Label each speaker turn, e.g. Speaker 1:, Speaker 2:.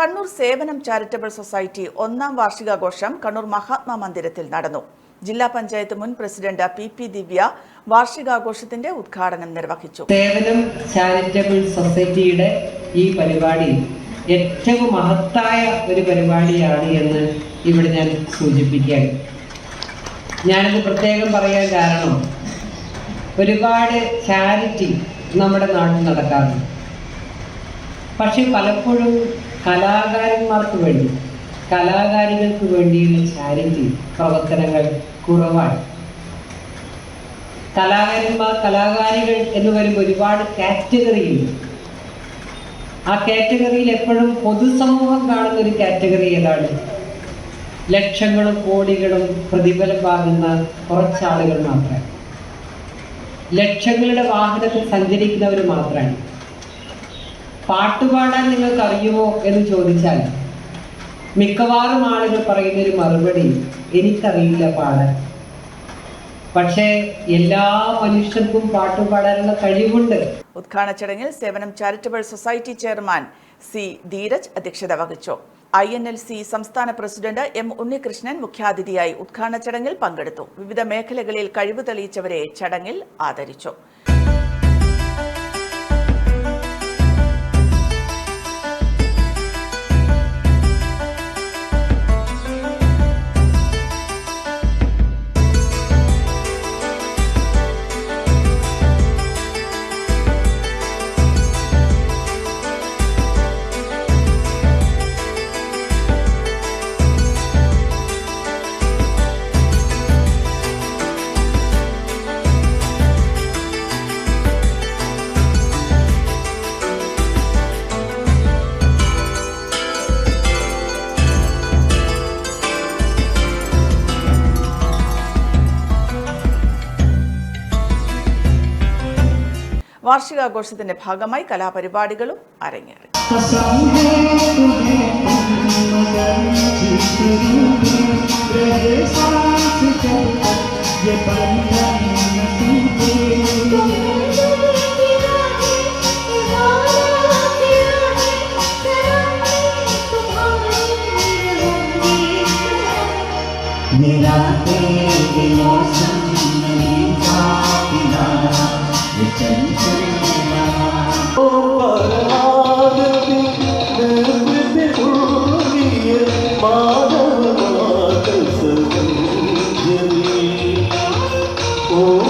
Speaker 1: കണ്ണൂർ സേവനം charitable society ഒന്നാം വാർഷികാഘോഷം കണ്ണൂർ മഹാത്മാ മന്ദിരത്തിൽ നടന്നു. ജില്ലാ പഞ്ചായത്ത് മുൻ പ്രസിഡന്റ് പി പി ദിവ്യ വാർഷികാഘോഷത്തിന്റെ ഉദ്ഘാടനം നിർവഹിച്ചു.
Speaker 2: സേവനം ചാരിറ്റബിൾ സൊസൈറ്റിയുടെ ഈ പരിപാടി ഏറ്റവും മഹത്തായ ഒരു പരിപാടിയാണ് എന്ന് ഇവിടെ ഞാൻ സൂചിപ്പിക്കാൻ. ഞാനിത് പ്രത്യേകം പറയാൻ കാരണം ഒരുപാട് ചാരിറ്റി നമ്മുടെ നാട്ടിൽ നടക്കാറുണ്ട്. പക്ഷെ പലപ്പോഴും കലാകാരന്മാർക്ക് വേണ്ടി കലാകാരികൾക്ക് വേണ്ടിയുള്ള ചാരിറ്റി പ്രവർത്തനങ്ങൾ കുറവാണ്. കലാകാരന്മാർ കലാകാരികൾ എന്ന് വരുമ്പോൾ ഒരുപാട് കാറ്റഗറിയുണ്ട് ആ കാറ്റഗറിയിൽ എപ്പോഴും പൊതുസമൂഹം കാണുന്ന ഒരു കാറ്റഗറി ഏതാണ്? ലക്ഷങ്ങളും കോടികളും പ്രതിഫലം വാങ്ങുന്ന കുറച്ചാളുകൾ മാത്രമാണ് ലക്ഷങ്ങളുടെ വാഹനത്തിൽ സഞ്ചരിക്കുന്നവർ മാത്രമാണ്. പാട്ടുപാടാൻ നിങ്ങൾക്ക് അറിയുമോ എന്ന് ചോദിച്ചാൽ മിക്കവാറും ആളുകൾ പറയുന്ന ഒരു മറുപടി എനിക്കറിയില്ല പാടാൻ. പക്ഷേ എല്ലാ മനുഷ്യർക്കും പാട്ടുപാടാനുള്ള കഴിവുണ്ട്.
Speaker 1: ഉദ്ഘാടന ചടങ്ങിൽ Sevanam charitable society chairman C Dheeraj അധ്യക്ഷത വഹിച്ചു. ഐ എൻ എൽ സി സംസ്ഥാന പ്രസിഡന്റ് എം ഉണ്ണികൃഷ്ണൻ മുഖ്യാതിഥിയായി ഉദ്ഘാടന ചടങ്ങിൽ പങ്കെടുത്തു. വിവിധ മേഖലകളിൽ കഴിവ് തെളിയിച്ചവരെ ചടങ്ങിൽ ആദരിച്ചു. വാർഷികാഘോഷത്തിന്റെ ഭാഗമായി കലാപരിപാടികളും അരങ്ങേറി.
Speaker 3: Mira, te amor.